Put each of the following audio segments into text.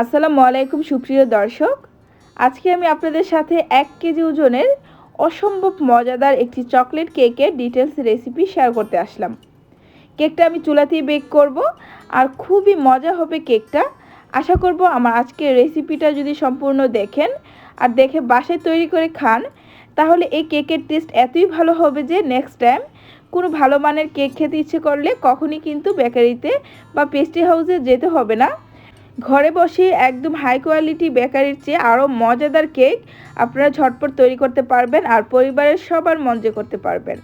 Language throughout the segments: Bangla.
আসসালামু আলাইকুম, সুপ্রিয় দর্শক। আজকে আমি আপনাদের সাথে এক কেজি ওজনের অসম্ভব মজাদার একটি চকলেট কেকের ডিটেলস রেসিপি শেয়ার করতে আসলাম। কেকটা আমি চুলাতেই বেক করব আর খুবই মজা হবে কেকটা। আশা করব আমার আজকের রেসিপিটা যদি সম্পূর্ণ দেখেন আর দেখে বাসায় তৈরি করে খান, তাহলে এই কেকের টেস্ট এতই ভালো হবে যে নেক্সট টাইম কোনো ভালো মানের কেক খেতে ইচ্ছে করলে কখনই কিন্তু বেকারিতে বা পেস্ট্রি হাউসে যেতে হবে না। ঘরে বসে একদম হাই কোয়ালিটি বেকারির চেয়ে আরও মজাদার কেক আপনারা ঝটপট তৈরি করতে পারবেন আর পরিবারের সবার মঞ্জে করতে পারবেন।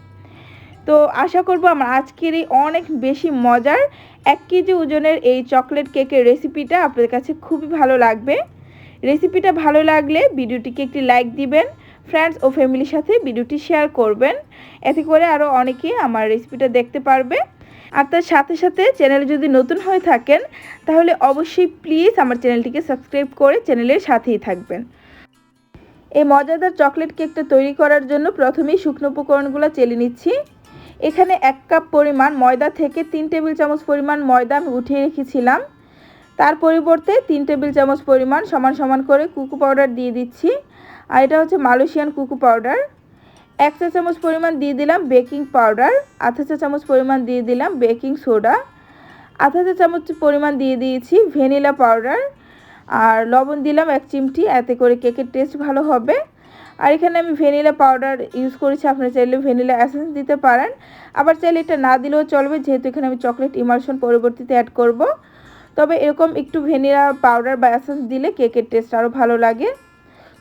তো আশা করব আমার আজকের এই অনেক বেশি মজার এক কেজি ওজনের এই চকলেট কেকের রেসিপিটা আপনাদের কাছে খুবই ভালো লাগবে। রেসিপিটা ভালো লাগলে ভিডিওটিকে একটি লাইক দিবেন ফ্রেন্ডস ও ফ্যামিলির সাথে ভিডিওটি শেয়ার করবেন। এতে করে আরও অনেকে আমার রেসিপিটা দেখতে পারবে। আর তার সাথে সাথে চ্যানেলে যদি নতুন হয়ে থাকেন, তাহলে অবশ্যই প্লিজ আমার চ্যানেলটিকে সাবস্ক্রাইব করে চ্যানেলের সাথেই থাকবেন। এই মজাদার চকলেট কেকটা তৈরি করার জন্য প্রথমেই শুকনো উপকরণগুলো চেলে নিচ্ছি। এখানে এক কাপ পরিমাণ ময়দা থেকে তিন টেবিল চামচ পরিমাণ ময়দা আমি উঠিয়ে রেখেছিলাম। তার পরিবর্তে তিন টেবিল চামচ পরিমাণ সমান সমান করে কুকু পাউডার দিয়ে দিচ্ছি। আর এটা হচ্ছে মালয়েশিয়ান কুকু পাউডার। এক চা চামচ পরিমাণ দিয়ে দিলাম বেকিং পাউডার, আধা চা চামচ পরিমাণ দিয়ে দিলাম বেকিং সোডা, আধা চা চামচ পরিমাণ দিয়ে দিয়েছি ভ্যানিলা পাউডার, আর লবণ দিলাম এক চিমটি, এতে করে কেকের টেস্ট ভালো হবে। আর এখানে আমি ভ্যানিলা পাউডার ইউজ করেছি, আপনারা চাইলে ভ্যানিলা অ্যাসেন্স দিতে পারেন। আবার চাইলে এটা না দিলেও চলবে, যেহেতু এখানে আমি চকলেট ইমার্শন পরবর্তীতে অ্যাড করব। তবে এরকম একটু ভ্যানিলা পাউডার বা অ্যাসেন্স দিলে কেকের টেস্ট আরও ভালো লাগে।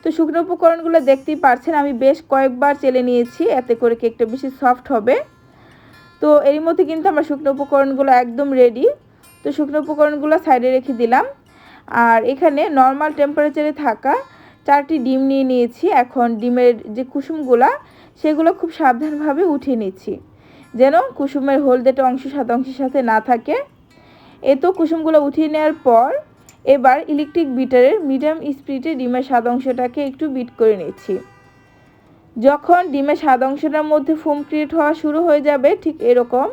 তো শুকনো উপকরণগুলো দেখতেই পারছেন, আমি বেশ কয়েকবার চেলে নিয়েছি, এতে করে কেকটা বেশি সফট হবে। তো এর মধ্যে কিন্তু আমার শুকনো উপকরণগুলো একদম রেডি তো শুকনো উপকরণগুলো সাইডে রেখে দিলাম। আর এখানে নর্মাল টেম্পারেচারে থাকা চারটি ডিম নিয়ে নিয়েছি। এখন ডিমের যে কুসুমগুলা, সেগুলো খুব সাবধানভাবে উঠিয়ে নিচ্ছি। যেন কুসুমের হলদেটা অংশ সাদা অংশের সাথে না থাকে। এ তো কুসুমগুলো উঠিয়ে নেওয়ার পর এবার ইলেকট্রিক বিটারের মিডিয়াম স্পিডে ডিমের সাদা অংশটাকে একটু বিট করে নিচ্ছি। যখন ডিমের সাদা অংশটার মধ্যে ফোম ক্রিয়েট হওয়া শুরু হয়ে যাবে, ঠিক এরকম।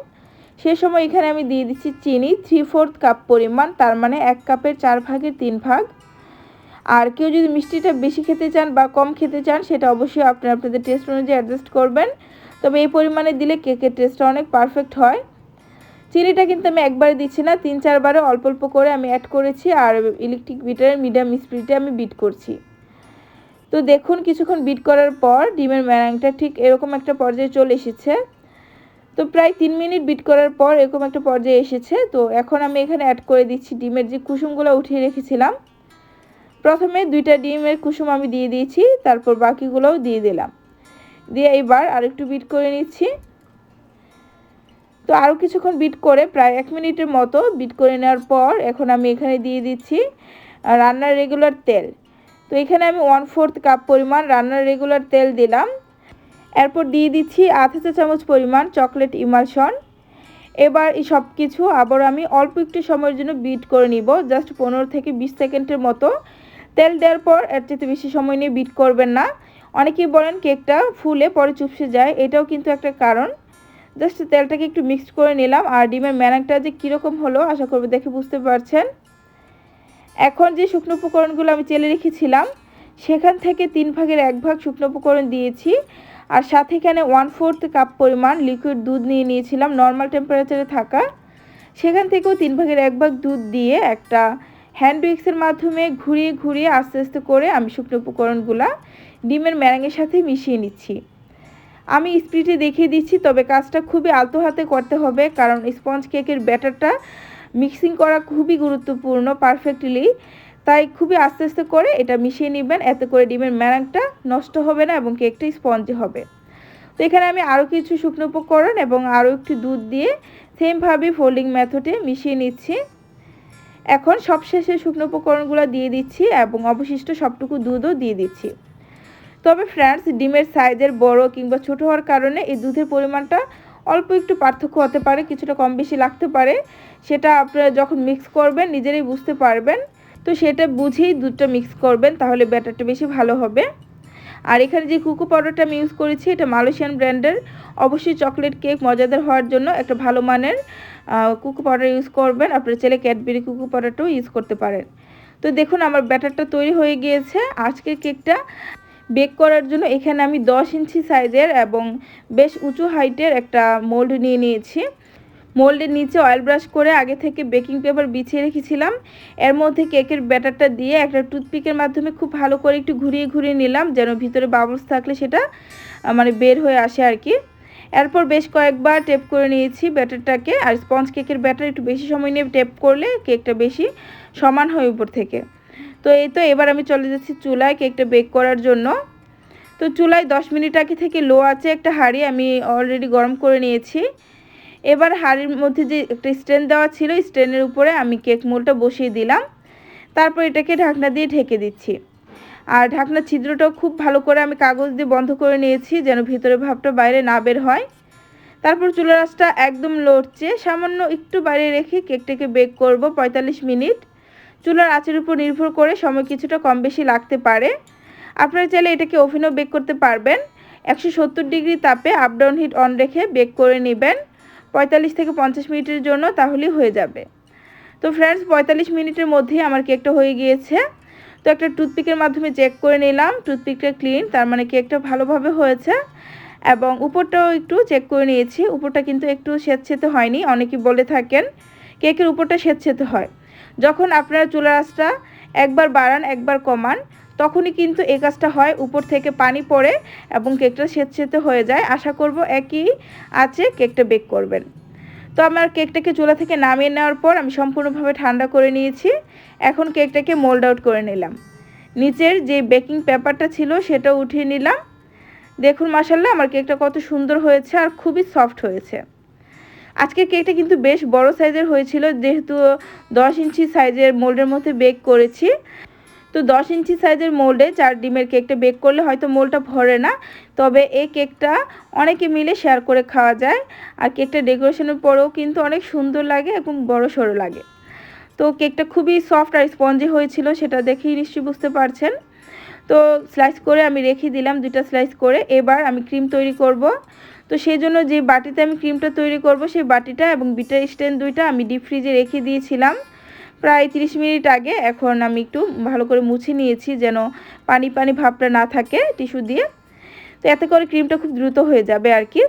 সে সময় এখানে আমি দিয়ে দিচ্ছি চিনি থ্রি ফোর্থ কাপ পরিমাণ, তার মানে এক কাপের চার ভাগের তিন ভাগ। আর কেউ যদি মিষ্টিটা বেশি খেতে চান বা কম খেতে চান, সেটা অবশ্যই আপনারা আপনাদের টেস্ট অনুযায়ী অ্যাডজাস্ট করবেন। তবে এই পরিমাণে দিলে কেকের টেস্টটা অনেক পারফেক্ট হয়। চিনিটা কিন্তু আমি একবারে দিচ্ছি না, তিন চারবারে অল্প অল্প করে আমি অ্যাড করেছি আর ইলেকট্রিক বিটারের মিডিয়াম স্পিডে আমি বিট করছি। তো দেখুন কিছুক্ষণ বিট করার পর ডিমের ম্যারাংটা ঠিক এরকম একটা পর্যায়ে চলে এসেছে। তো প্রায় তিন মিনিট বিট করার পর এরকম একটা পর্যায়ে এসেছে। তো এখন আমি এখানে অ্যাড করে দিচ্ছি ডিমের যে কুসুমগুলো উঠিয়ে রেখেছিলাম। প্রথমে দুইটা ডিমের কুসুম আমি দিয়ে দিয়েছি, তারপর বাকিগুলোও দিয়ে দিলাম। দিয়ে এবার আরেকটু বিট করে নিচ্ছি। তো আরও কিছুক্ষণ বিট করে প্রায় এক মিনিটের মতো বিট করে নেওয়ার পর এখন আমি এখানে দিয়ে দিচ্ছি রান্নার রেগুলার তেল। তো এখানে আমি ওয়ান ফোর্থ কাপ পরিমাণ রান্নার রেগুলার তেল দিলাম। এরপর দিয়ে দিচ্ছি আধা চা চামচ পরিমাণ চকলেট ইমালশন এবার এই সব কিছু আবার আমি অল্প একটু সময়ের জন্য বিট করে নিব জাস্ট পনেরো থেকে বিশ সেকেন্ডের মতো। তেল দেওয়ার পর এর চেয়ে বেশি সময় নিয়ে বিট করবেন না। অনেকেই বলেন কেকটা ফুলে পরে চুপসে যায়, এটাও কিন্তু একটা কারণ। জাস্ট তেলটাকে একটু মিক্সড করে নিলাম আর ডিমের ম্যানাংটা যে কীরকম হলো আশা করব দেখে বুঝতে পারছেন। এখন যে শুকনো উপকরণগুলো আমি চেলে রেখেছিলাম, সেখান থেকে তিন ভাগের এক ভাগ শুকনো উপকরণ দিয়েছি। আর সাথে এখানে ওয়ান ফোর্থ কাপ পরিমাণ লিকুইড দুধ নিয়ে নিয়েছিলাম নর্মাল টেম্পারেচারে থাকা। সেখান থেকেও তিন ভাগের এক ভাগ দুধ দিয়ে একটা হ্যান্ড উইক্সের মাধ্যমে ঘুরিয়ে ঘুরিয়ে আস্তে আস্তে করে আমি শুকনো উপকরণগুলা ডিমের ম্যারাঙের সাথে মিশিয়ে নিচ্ছি। আমি স্পিডে দেখিয়ে দিচ্ছি, তবে কাজটা খুবই আলতো হাতে করতে হবে, কারণ স্পঞ্জ কেকের ব্যাটারটা মিক্সিং করা খুবই গুরুত্বপূর্ণ, পারফেক্টলি। তাই খুবই আস্তে আস্তে করে এটা মিশিয়ে নেবেন, এতে করে ডিমের ম্যারাংটা নষ্ট হবে না এবং কেকটা স্পঞ্জি হবে। তো এখানে আমি আরও কিছু শুকনো উপকরণ এবং আরও একটু দুধ দিয়ে সেমভাবে ফোল্ডিং মেথডে মিশিয়ে নিচ্ছি। এখন সবশেষে শুকনো উপকরণগুলো দিয়ে দিচ্ছি এবং অবশিষ্ট সবটুকু দুধও দিয়ে দিচ্ছি। তবে ফ্রেন্ডস, ডিমের সাইজের বড় কিংবা ছোট হওয়ার কারণে এই দুধের পরিমাণটা অল্প একটু পার্থক্য হতে পারে, কিছুটা কম বেশি লাগতে পারে। সেটা আপনারা যখন মিক্স করবেন, নিজেরাই বুঝতে পারবেন। তো সেটা বুঝেই দুধটা মিক্স করবেন, তাহলে ব্যাটারটা বেশি ভালো হবে। আর এখানে যে কুকু পাউডারটা আমি ইউজ করেছি, এটা মালয়েশিয়ান ব্র্যান্ডের। অবশ্যই চকলেট কেক মজাদার হওয়ার জন্য একটা ভালো মানের কুকু পাউডার ইউজ করবেন। আপনারা চাইলে ক্যাডবেরি কুকু পাউডারটাও ইউজ করতে পারেন। তো দেখুন, আমার ব্যাটারটা তৈরি হয়ে গিয়েছে। আজকের কেকটা বেক করার জন্য এখানে আমি দশ ইঞ্চি সাইজের এবং বেশ উঁচু হাইটের একটা মোল্ড নিয়ে নিয়েছি। মোল্ডের নিচে অয়েল ব্রাশ করে আগে থেকে বেকিং পেপার বিছিয়ে রেখেছিলাম। এর মধ্যে কেকের ব্যাটারটা দিয়ে একটা টুথপিকের মাধ্যমে খুব ভালো করে একটু ঘুরিয়ে ঘুরিয়ে নিলাম, যেন ভিতরে বাবলস থাকলে সেটা মানে বের হয়ে আসে আর কি। এরপর বেশ কয়েকবার টেপ করে নিয়েছি ব্যাটারটাকে আর স্পঞ্জ কেকের ব্যাটার একটু বেশি সময় নিয়ে টেপ করলে কেকটা বেশি সমান হয় উপর থেকে। তো এই তো এবার আমি চলে যাচ্ছি চুলায় কেকটা বেক করার জন্য। তো চুলায় দশ মিনিট আগে থেকে লো আছে একটা হাঁড়ি, আমি অলরেডি গরম করে নিয়েছি। এবার হাঁড়ির মধ্যে যে একটা স্ট্যান্ড দেওয়া ছিল স্ট্যান্ডের উপরে আমি কেক মোলটা বসিয়ে দিলাম। তারপর এটাকে ঢাকনা দিয়ে ঢেকে দিচ্ছি। আর ঢাকনার ছিদ্রটাও খুব ভালো করে আমি কাগজ দিয়ে বন্ধ করে নিয়েছি, যেন ভিতরে ভাবটা বাইরে না বের হয়। তারপর চুলার আঁচটা একদম লড়ছে। সামান্য একটু বাইরে রেখে কেকটাকে বেক করব পঁয়তাল্লিশ মিনিট। চুলার আঁচের উপর নির্ভর করে সময় কিছুটা কম বেশি লাগতে পারে। আপনারা চাইলে এটাকে ওভেনও বেক করতে পারবেন। একশো সত্তর ডিগ্রি তাপে আপ ডাউন হিট অন রেখে বেক করে নেবেন। পঁয়তাল্লিশ থেকে পঞ্চাশ মিনিটের জন্য তাহলেই হয়ে যাবে। তো ফ্রেন্ডস পঁয়তাল্লিশ মিনিটের মধ্যেই আমার কেকটা হয়ে গিয়েছে। তো একটা টুথপিকের মাধ্যমে চেক করে নিলাম। টুথপিকটা ক্লিন তার মানে কেকটা ভালোভাবে হয়েছে। এবং উপরটাও একটু চেক করে নিয়েছি। উপরটা কিন্তু একটু স্বেচ্ছেতে হয়নি, অনেকে বলে থাকেন কেকের উপরটা স্বেচ্ছেতে হয়। যখন আপনারা চুলার আঁচটা একবার বাড়ান, একবার কমান, তখনই কিন্তু এই কাজটা হয়। উপর থেকে পানি পড়ে এবং কেকটা স্বেচ্ছেতে হয়ে যায়। আশা করব একই আছে, কেকটা বেক করবেন। তো আমার কেকটাকে চুলা থেকে নামিয়ে নেওয়ার পর আমি সম্পূর্ণভাবে ঠান্ডা করে নিয়েছি। এখন কেকটাকে মোল্ড আউট করে নিলাম। নিচের যে বেকিং পেপারটা ছিল সেটা উঠিয়ে নিলাম। দেখুন মাসাল্লাহ আমার কেকটা কত সুন্দর হয়েছে আর খুবই সফট হয়েছে। আজকের কেকটা কিন্তু বেশ বড় সাইজের হয়েছিল, যেহেতু দশ ইঞ্চি সাইজের মোল্ডের মধ্যে বেক করেছি। তো দশ ইঞ্চি সাইজের মোল্ডে চার ডিমের কেকটা বেক করলে হয়তো মোলটা ভরে না, তবে এই কেকটা অনেকে মিলে শেয়ার করে খাওয়া যায়। আর কেকটা ডেকোরেশনের পরেও কিন্তু অনেক সুন্দর লাগে এবং বড় সড়ো লাগে। তো কেকটা খুবই সফট আর স্পঞ্জি হয়েছিল, সেটা দেখেই নিশ্চয়ই বুঝতে পারছেন। তো স্লাইস করে আমি রেখে দিলাম দুইটা স্লাইস করে। এবার আমি ক্রিম তৈরি করব। তো সেই জন্য যে বাটিতে আমি ক্রিমটা তৈরি করব, সেই বাটিটা এবং বিটার স্ট্যান্ড দুইটা আমি ডিপ ফ্রিজে রেখে দিয়েছিলাম। প্রায় 30 মিনিট আগে এখন আমি একটু ভালো করে মুছে নিয়েছি যেন পানি পানি ভাবটা না থাকে টিস্যু দিয়ে। তো এতে করে ক্রিমটা খুব দ্রুত হয়ে যাবে আর কি।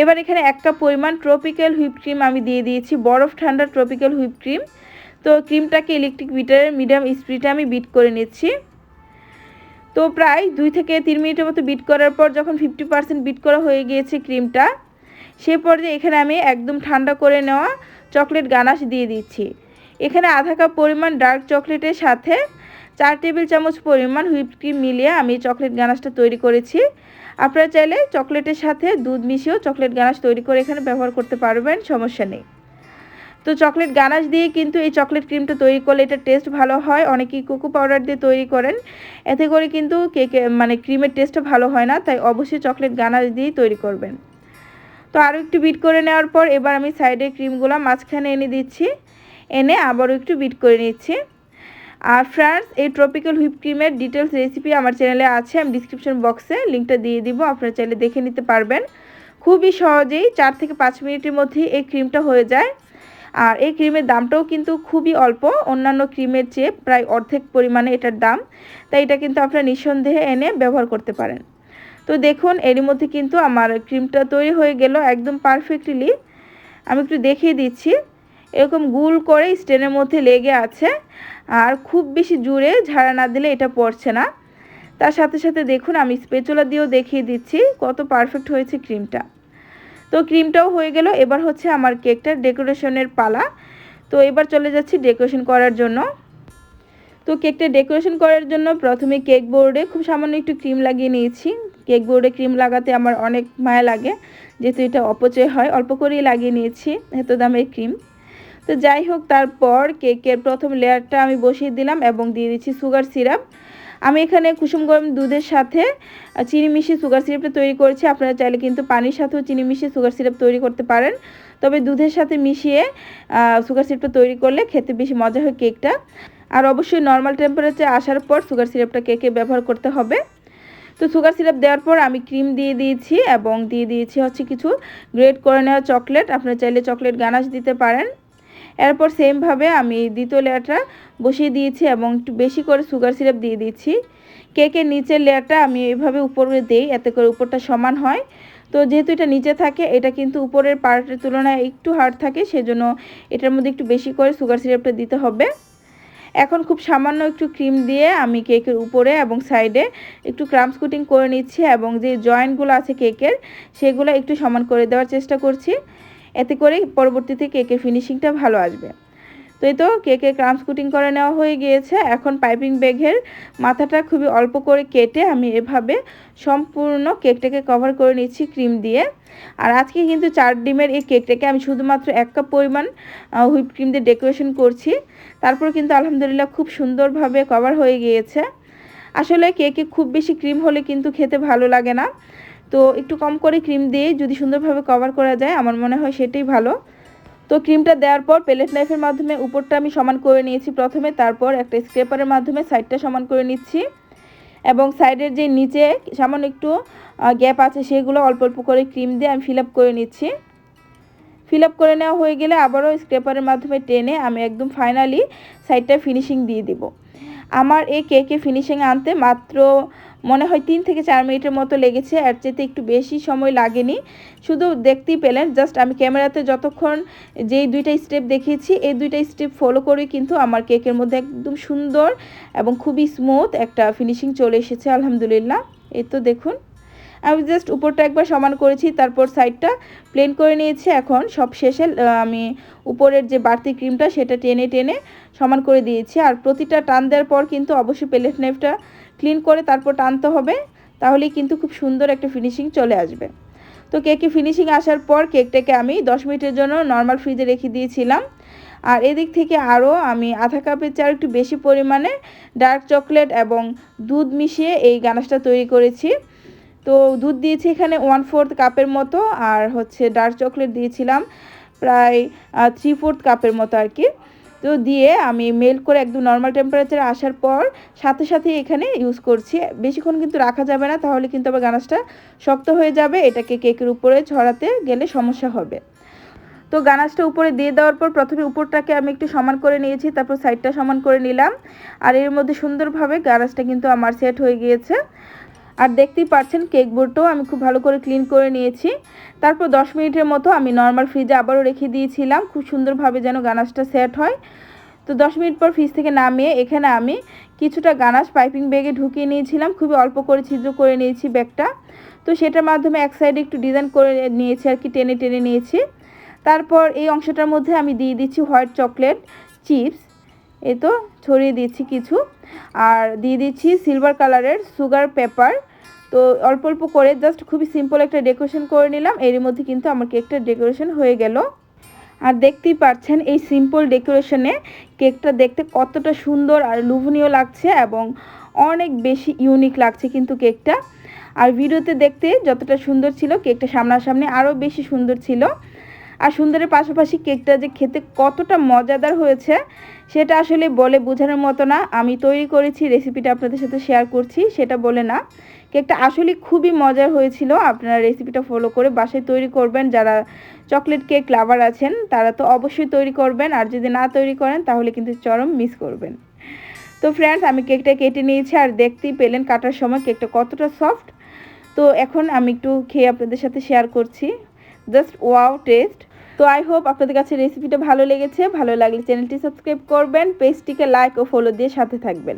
এবার এখানে এক কাপ পরিমাণ ট্রপিক্যাল হুইপ ক্রিম আমি দিয়ে দিয়েছি, বরফ ঠান্ডা ট্রপিক্যাল হুইপ ক্রিম। তো ক্রিমটাকে ইলেকট্রিক বিটারের মিডিয়াম স্পিডে আমি বিট করে নিচ্ছি। তো প্রায় দুই থেকে তিন মিনিটের মতো বিট করার পর যখন ফিফটি পার্সেন্ট বিট করা হয়ে গিয়েছে ক্রিমটা সে পর্যায়ে এখানে আমি একদম ঠান্ডা করে নেওয়া চকলেট গানাশ দিয়ে দিচ্ছি। এখানে আধা কাপ পরিমাণ ডার্ক চকলেটের সাথে চার টেবিল চামচ পরিমাণ হুইপ ক্রিম মিলিয়ে আমি চকলেট গানাশটা তৈরি করেছি। আপনারা চাইলে চকলেটের সাথে দুধ মিশিয়েও চকলেট গানাশ তৈরি করে এখানে ব্যবহার করতে পারবেন, সমস্যা নেই। তো চকলেট গানাশ দিয়ে কিন্তু এই চকলেট ক্রিমটা তৈরি করলে এটা টেস্ট ভালো হয়। অনেকেই কোকো পাউডার দিয়ে তৈরি করেন। এতে করে কিন্তু কেকে মানে ক্রিমের টেস্টটা ভালো হয় না, তাই অবশ্যই চকলেট গানাশ দিয়েই তৈরি করবেন। তো আরও একটু বিট করে নেওয়ার পর এবার আমি সাইডে ক্রিমগুলো মাঝখানে এনে দিচ্ছি। এনে আবারও একটু বিট করে নিচ্ছি। আর ফ্রেন্ডস এই ট্রপিক্যাল হুইপ ক্রিমের ডিটেলস রেসিপি আমার চ্যানেলে আছে, আমি ডিসক্রিপশন বক্সে লিঙ্কটা দিয়ে দিব, আপনারা চাইলে দেখে নিতে পারবেন। খুবই সহজেই চার থেকে পাঁচ মিনিটের মধ্যেই এই ক্রিমটা হয়ে যায়। আর এই ক্রিমের দামটাও কিন্তু খুবই অল্প। অন্যান্য ক্রিমের চেয়ে প্রায় অর্ধেক পরিমাণে এটার দাম। তাই এটা কিন্তু আপনারা নিঃসন্দেহে এনে ব্যবহার করতে পারেন। তো দেখুন, এরই মধ্যে কিন্তু আমার ক্রিমটা তৈরি হয়ে গেল একদম পারফেক্টলি। আমি একটু দেখিয়ে দিচ্ছি। এরকম গুল করে স্টেনের মধ্যে লেগে আছে। আর খুব বেশি জুড়ে ঝাড়া না দিলে এটা পড়ছে না। তার সাথে সাথে দেখুন, আমি স্পেচুলা দিয়েও দেখিয়ে দিচ্ছি কত পারফেক্ট হয়েছে ক্রিমটা। তো ক্রিমটাও হয়ে গেল। এবার হচ্ছে আমার কেকটার ডেকোরেশনের পালা। তো এবার চলে যাচ্ছি ডেকোরেশন করার জন্য। তো কেকটা ডেকোরেশন করার জন্য প্রথমে কেক বোর্ডে খুব সামান্য একটু ক্রিম লাগিয়ে নিয়েছি। কেক বোর্ডে ক্রিম লাগাতে আমার অনেক মায়া লাগে, যেহেতু এটা অপচয় হয়। অল্প করেই লাগিয়ে নিয়েছি এত দামের ক্রিম। তো যাই হোক, তারপর কেকের প্রথম লেয়ারটা আমি বসিয়ে দিলাম এবং দিয়ে দিচ্ছি সুগার সিরাপ। আমি এখানে কুসুম গরম দুধের সাথে চিনি মিশিয়ে সুগার সিরাপটা তৈরি করেছি। আপনারা চাইলে কিন্তু পানির সাথেও চিনি মিশিয়ে সুগার সিরাপ তৈরি করতে পারেন। তবে দুধের সাথে মিশিয়ে সুগার সিরাপটা তৈরি করলে খেতে বেশি মজা হয় কেকটা। আর অবশ্যই নর্মাল টেম্পারেচার আসার পর সুগার সিরাপটা কেকে ব্যবহার করতে হবে। তো সুগার সিরাপ দেওয়ার পর আমি ক্রিম দিয়ে দিয়েছি এবং দিয়ে দিয়েছি হচ্ছে কিছু গ্রেড করে নেওয়া চকলেট আপনারা চাইলে চকলেট গানাশ দিতে পারেন। এরপর সেমভাবে আমি দ্বিতীয় লেয়ারটা বসিয়ে দিয়েছি এবং একটু বেশি করে সুগার সিরাপ দিয়ে দিচ্ছি। কেকের নিচের লেয়ারটা আমি এইভাবে উপরে দিই, এতে করে উপরটা সমান হয়। তো যেহেতু এটা নিচে থাকে, এটা কিন্তু উপরের পার্টের তুলনায় একটু হার্ড থাকে, সেজন্য এটার মধ্যে একটু বেশি করে সুগার সিরাপটা দিতে হবে। এখন খুব সামান্য একটু ক্রিম দিয়ে আমি কেকের উপরে এবং সাইডে একটু ক্রাম কুটিং করে নিচ্ছি এবং যে জয়েন্টগুলো আছে কেকের, সেগুলো একটু সমান করে দেওয়ার চেষ্টা করছি। এতে করে পরবর্তীতে কেকের ফিনিশিংটা ভালো আসবে। তো এই তো কেকের ক্রাম কুটিং করে নেওয়া হয়ে গিয়েছে। এখন পাইপিং ব্যাগের মাথাটা খুবই অল্প করে কেটে আমি এভাবে সম্পূর্ণ কেকটাকে কভার করে নিচ্ছি ক্রিম দিয়ে। আর আজকে কিন্তু চার ডিমের এই কেকটাকে আমি শুধুমাত্র এক কাপ পরিমাণ হুইপ ক্রিম দিয়ে ডেকোরেশন করছি। তারপর কিন্তু আলহামদুলিল্লাহ খুব সুন্দরভাবে কভার হয়ে গিয়েছে। আসলে কেকে খুব বেশি ক্রিম হলে কিন্তু খেতে ভালো লাগে না। তো একটু কম করে ক্রিম দিয়ে যদি সুন্দরভাবে কভার করা যায়, আমার মনে হয় সেটাই ভালো। তো ক্রিমটা দেওয়ার পর প্লেট নাইফের মাধ্যমে উপরটা আমি সমান করে নিয়েছি প্রথমে, তারপর একটা স্ক্রেপারের মাধ্যমে সাইডটা সমান করে নিচ্ছি। এবং সাইডের যে নিচে সামান্য একটু গ্যাপ আছে, সেগুলো অল্প অল্প করে ক্রিম দিয়ে আমি ফিল করে নিচ্ছি। ফিল করে নেওয়া হয়ে গেলে আবারও স্ক্রেপারের মাধ্যমে টেনে আমি একদম ফাইনালি সাইডটা ফিনিশিং দিয়ে দিব। আমার এই কেকে ফিনিশিং আনতে মাত্র মনে হয় তিন থেকে চার মিনিটের মতো লেগেছে আর চেয়ে একটু বেশি সময় লাগেনি। শুধু দেখতেই পেলেন জাস্ট আমি ক্যামেরাতে যতক্ষণ যেই দুইটা স্টেপ দেখিয়েছি, এই দুইটা স্টেপ ফলো করে কিন্তু আমার কেকের মধ্যে একদম সুন্দর এবং খুবই স্মুথ একটা ফিনিশিং চলে এসেছে, আলহামদুলিল্লাহ। এই তো দেখুন। আমি জাস্ট উপরটা একবার সমান করেছি, তারপর সাইডটা প্লেন করে নিয়েছি। এখন সব শেষে আমি উপরের যে বাড়তি ক্রিমটা সেটা টেনে টেনে সমান করে দিয়েছি। আর প্রতিটা টান দেওয়ার পর কিন্তু অবশ্যই প্লেট নাইফটা ক্লিন করে তারপর টানতে হবে, তাহলেই কিন্তু খুব সুন্দর একটা ফিনিশিং চলে আসবে। তো কেকে ফিনিশিং আসার পর কেকটাকে আমি দশ মিনিটের জন্য নর্মাল ফ্রিজে রেখে দিয়েছিলাম। আর এদিক থেকে আরও আমি আধা কাপের চেয়ে একটু বেশি পরিমাণে ডার্ক চকলেট এবং দুধ মিশিয়ে এই গানাশটা তৈরি করেছি। তো দুধ দিয়েছি এখানে ওয়ান ফোর্থ কাপের মতো, আর হচ্ছে ডার্ক চকলেট দিয়েছিলাম প্রায় থ্রি ফোর্থ কাপের মতো আর কি। তো দিয়ে আমি মেল্ট করে একদম নর্মাল টেম্পারেচারে আসার পর সাথে সাথে এখানে ইউজ করছি। বেশিক্ষণ কিন্তু রাখা যাবে না, তাহলে কিন্তু আবার গানাসটা শক্ত হয়ে যাবে, এটাকে কেকের উপরে ছড়াতে গেলে সমস্যা হবে। তো গানাসটা উপরে দিয়ে দেওয়ার পর প্রথমে উপরটাকে আমি একটু সমান করে নিয়েছি, তারপর সাইডটা সমান করে নিলাম। আর এর মধ্যে সুন্দরভাবে গানাসটা কিন্তু আমার সেট হয়ে গিয়েছে। আর দেখতেই পাচ্ছেন কেক বোর্ডটাও আমি খুব ভালো করে ক্লিন করে নিয়েছি। তারপর দশ মিনিটের মতো আমি নর্মাল ফ্রিজে আবারও রেখে দিয়েছিলাম। খুব সুন্দরভাবে যেন গানাসটা সেট হয়। তো দশ মিনিট পর ফ্রিজ থেকে নামিয়ে এখানে আমি কিছুটা গানাস পাইপিং ব্যাগে ঢুকিয়ে নিয়েছিলাম। খুবই অল্প করে ছিদ্র করে নিয়েছি ব্যাগটা তো সেটার মাধ্যমে এক সাইডে একটু ডিজাইন করে নিয়েছি আর কি, টেনে টেনে নিয়েছি। তারপর এই অংশটার মধ্যে আমি দিয়ে দিচ্ছি হোয়াইট চকলেট চিপস এ তো ছড়িয়ে দিচ্ছি কিছু। আর দিয়ে দিচ্ছি সিলভার কালারের সুগার পেপার তো অল্প অল্প করে জাস্ট খুবই সিম্পল একটা ডেকোরেশন করে নিলাম। এর মধ্যে কিন্তু আমার কেকটা ডেকোরেশন হয়ে গেল। আর দেখতেই পাচ্ছেন এই সিম্পল ডেকোরেশনে কেকটা দেখতে কতটা সুন্দর আর লুভনীয় লাগছে এবং অনেক বেশি ইউনিক লাগছে কিন্তু কেকটা আর ভিডিওতে দেখতে যতটা সুন্দর ছিল কেকটা সামনাসামনি আরও বেশি সুন্দর ছিল। আর সুন্দরের পাশাপাশি কেকটা যে খেতে কতটা মজাদার হয়েছে, সেটা আসলে বলে বোঝানোর মতো না। আমি তৈরি করেছি রেসিপিটা আপনাদের সাথে শেয়ার করছি, সেটা বলে না। কেকটা আসলে খুবই মজার হয়েছিল। আপনারা রেসিপিটা ফলো করে বাসায় তৈরি করবেন। যারা চকলেট কেক লাভার আছেন, তারা তো অবশ্যই তৈরি করবেন। আর যদি না তৈরি করেন, তাহলে কিন্তু চরম মিস করবেন। তো ফ্রেন্ডস আমি কেকটা কেটে নিয়েছি। আর দেখতেই পেলেন কাটার সময় কেকটা কতটা সফট তো এখন আমি একটু খেয়ে আপনাদের সাথে শেয়ার করছি। জাস্ট ওয়াও টেস্ট তো আই হোপ আপনাদের কাছে রেসিপিটা ভালো লেগেছে। ভালো লাগলে চ্যানেলটি সাবস্ক্রাইব করবেন পেজটিকে লাইক ও ফলো দিয়ে সাথে থাকবেন।